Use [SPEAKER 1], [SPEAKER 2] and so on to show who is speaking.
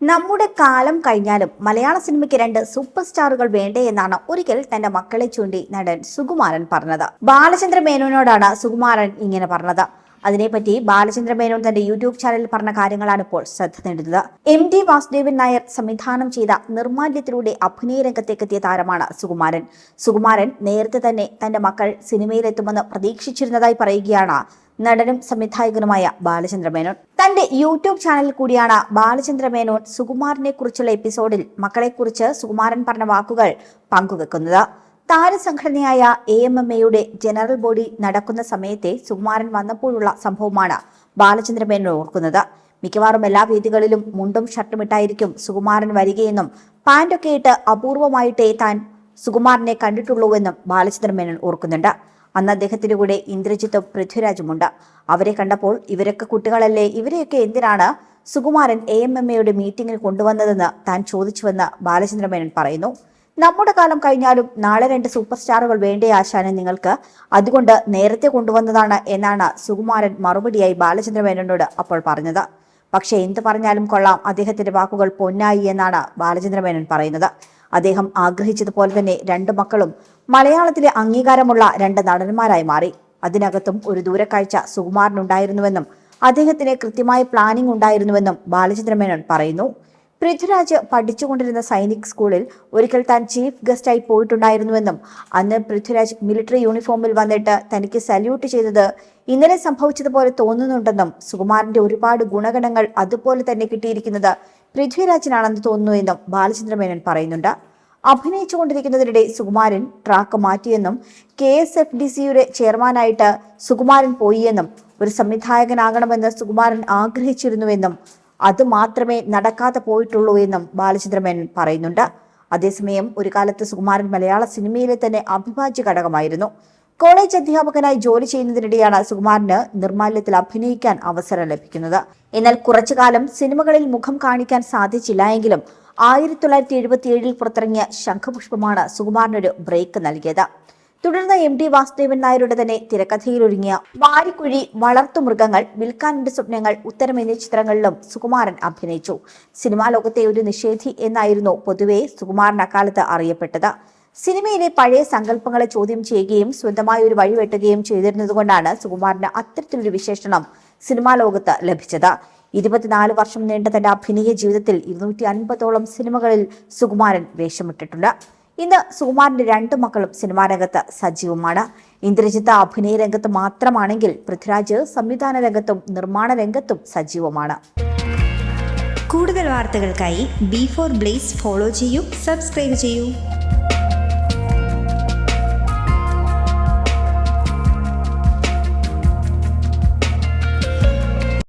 [SPEAKER 1] നമ്മുടെ കാലം കഴിഞ്ഞാലും മലയാള സിനിമയ്ക്ക് രണ്ട് സൂപ്പർ സ്റ്റാറുകൾ വേണ്ടേ എന്നാണ് ഒരിക്കൽ തന്റെ മക്കളെ ചൂണ്ടി നടൻ സുകുമാരൻ പറഞ്ഞത്. ബാലചന്ദ്ര മേനോനോടാണ് സുകുമാരൻ ഇങ്ങനെ പറഞ്ഞത്. അതിനെപ്പറ്റി ബാലചന്ദ്ര മേനോൻ തന്റെ യൂട്യൂബ് ചാനലിൽ പറഞ്ഞ കാര്യങ്ങളാണ് ഇപ്പോൾ ശ്രദ്ധ നേടുന്നത്. എം ഡി വാസുദേവൻ നായർ സംവിധാനം ചെയ്ത നിർമാല്യത്തിലൂടെ അഭിനയ രംഗത്തേക്കെത്തിയ താരമാണ് സുകുമാരൻ. സുകുമാരൻ നേരത്തെ തന്നെ തന്റെ മക്കൾ സിനിമയിലെത്തുമെന്ന് പ്രതീക്ഷിച്ചിരുന്നതായി പറയുകയാണ് നടനും സംവിധായകനുമായ ബാലചന്ദ്ര മേനോൻ. തന്റെ യൂട്യൂബ് ചാനലിൽ കൂടിയാണ് ബാലചന്ദ്ര മേനോൻ സുകുമാരനെ കുറിച്ചുള്ള എപ്പിസോഡിൽ മക്കളെക്കുറിച്ച് സുകുമാരൻ പറഞ്ഞ വാക്കുകൾ പങ്കുവെക്കുന്നത്. താരസംഘടനയായ എ എം എം എയുടെ ജനറൽ ബോഡി നടക്കുന്ന സമയത്തെ സുകുമാരൻ വന്നപ്പോഴുള്ള സംഭവമാണ് ബാലചന്ദ്ര മേനോൻ ഓർക്കുന്നത്. മിക്കവാറും എല്ലാ വേദികളിലും മുണ്ടും ഷർട്ടും ഇട്ടായിരിക്കും സുകുമാരൻ വരികയെന്നും പാന്റൊക്കെ ഇട്ട് അപൂർവമായിട്ടേ താൻ സുകുമാരനെ കണ്ടിട്ടുള്ളൂവെന്നും എന്നും മേനോൻ ഓർക്കുന്നുണ്ട്. അന്ന് അദ്ദേഹത്തിന്റെ കൂടെ ഇന്ദ്രജിത്തും പൃഥ്വിരാജുമുണ്ട് അവരെ കണ്ടപ്പോൾ ഇവരൊക്കെ കുട്ടികളല്ലേ ഇവരെയൊക്കെ എന്തിനാണ് സുകുമാരൻ എ എം എം എയുടെ മീറ്റിംഗിൽ കൊണ്ടുവന്നതെന്ന് താൻ ചോദിച്ചുവെന്ന് ബാലചന്ദ്ര മേനോൻ പറയുന്നു. നമ്മുടെ കാലം കഴിഞ്ഞാലും നാളെ രണ്ട് സൂപ്പർ സ്റ്റാറുകൾ വേണ്ടേ ആശാനെ നിങ്ങൾക്ക്. അതുകൊണ്ട് നേരത്തെ കൊണ്ടുവന്നതാണ് എന്നാണ് സുകുമാരൻ മറുപടിയായി ബാലചന്ദ്ര മേനോനോട് അപ്പോൾ പറഞ്ഞത്. പക്ഷേ എന്ത് പറഞ്ഞാലും കൊള്ളാം അദ്ദേഹത്തിന്റെ വാക്കുകൾ പൊന്നായി എന്നാണ് ബാലചന്ദ്ര മേനോൻ പറയുന്നത്. അദ്ദേഹം ആഗ്രഹിച്ചതുപോലെ തന്നെ രണ്ട് മക്കളും മലയാളത്തിലെ അംഗീകാരമുള്ള രണ്ട് നടന്മാരായി മാറി. അതിനകത്തും ഒരു ദൂരക്കാഴ്ച സുകുമാരനുണ്ടായിരുന്നുവെന്നും അദ്ദേഹത്തിന് കൃത്യമായ പ്ലാനിംഗ് ഉണ്ടായിരുന്നുവെന്നും ബാലചന്ദ്രമേനോൻ പറയുന്നു. പൃഥ്വിരാജ് പഠിച്ചുകൊണ്ടിരുന്ന സൈനിക് സ്കൂളിൽ ഒരിക്കൽ താൻ ചീഫ് ഗസ്റ്റായി പോയിട്ടുണ്ടായിരുന്നുവെന്നും അന്ന് പൃഥ്വിരാജ് മിലിറ്ററി യൂണിഫോമിൽ വന്നിട്ട് തനിക്ക് സല്യൂട്ട് ചെയ്തത് ഇന്നലെ സംഭവിച്ചതുപോലെ തോന്നുന്നുണ്ടെന്നും സുകുമാരന്റെ ഒരുപാട് ഗുണഗണങ്ങൾ അതുപോലെ തന്നെ കിട്ടിയിരിക്കുന്നത് പൃഥ്വിരാജിനാണെന്ന് തോന്നുന്നു എന്നും ബാലചന്ദ്രമേനോൻ പറയുന്നുണ്ട്. അഭിനയിച്ചുകൊണ്ടിരിക്കുന്നതിനിടെ സുകുമാരൻ ട്രാക്ക് മാറ്റിയെന്നും കെ എസ് എഫ് ഡി സിയുടെ ചെയർമാനായിട്ട് സുകുമാരൻ പോയിയെന്നും ഒരു സംവിധായകനാകണമെന്ന് സുകുമാരൻ ആഗ്രഹിച്ചിരുന്നുവെന്നും അത് മാത്രമേ നടക്കാതെ പോയിട്ടുള്ളൂ എന്നും ബാലചന്ദ്രമേനൻ പറയുന്നുണ്ട്. അതേസമയം ഒരു കാലത്ത് സുകുമാരൻ മലയാള സിനിമയിലെ തന്നെ അഭിഭാജ്യ ഘടകമായിരുന്നു. കോളേജ് അധ്യാപകനായി ജോലി ചെയ്യുന്നതിനിടെയാണ് സുകുമാരന് നിർമാല്യത്തിൽ അഭിനയിക്കാൻ അവസരം ലഭിക്കുന്നത്. എന്നാൽ കുറച്ചു കാലം സിനിമകളിൽ മുഖം കാണിക്കാൻ സാധിച്ചില്ല എങ്കിലും ആയിരത്തി തൊള്ളായിരത്തി എഴുപത്തിയേഴിൽ പുറത്തിറങ്ങിയ ശംഖപുഷ്പമാണ് സുകുമാറിനൊരു ബ്രേക്ക് നൽകിയത്. തുടർന്ന് എം ടി വാസുദേവൻ നായരുടെ തന്നെ തിരക്കഥയിലൊരുങ്ങിയ വാരിക്കുഴി വളർത്തുമൃഗങ്ങൾ വിൽക്കാനിന്റെ സ്വപ്നങ്ങൾ ഉത്തരം എന്നീ ചിത്രങ്ങളിലും സുകുമാരൻ അഭിനയിച്ചു. സിനിമാ ലോകത്തെ ഒരു നിഷേധി എന്നായിരുന്നു പൊതുവെ സുകുമാരൻ അക്കാലത്ത് അറിയപ്പെട്ടത്. സിനിമയിലെ പഴയ സങ്കല്പങ്ങളെ ചോദ്യം ചെയ്യുകയും സ്വന്തമായി ഒരു വഴി വെട്ടുകയും ചെയ്തിരുന്നതുകൊണ്ടാണ് സുകുമാരന് അത്തരത്തിലൊരു വിശേഷണം സിനിമാ ലോകത്ത് ലഭിച്ചത്. ഇരുപത്തിനാല് വർഷം നീണ്ട തന്റെ അഭിനയ ജീവിതത്തിൽ ഇരുന്നൂറ്റി അൻപതോളം സിനിമകളിൽ സുകുമാരൻ വേഷമിട്ടിട്ടുണ്ട്. ഇന്ന് സുകുമാരന്റെ രണ്ട് മക്കളും സിനിമാ രംഗത്ത് സജീവമാണ്. ഇന്ദ്രജിത്ത് അഭിനയ രംഗത്ത് മാത്രമാണെങ്കിൽ പൃഥ്വിരാജ് സംവിധാന രംഗത്തും നിർമ്മാണ രംഗത്തും സജീവമാണ്.
[SPEAKER 2] കൂടുതൽ വാർത്തകൾക്കായി ബി ഫോർ ബ്ലേസ് ഫോളോ ചെയ്യൂ സബ്സ്ക്രൈബ് ചെയ്യൂ.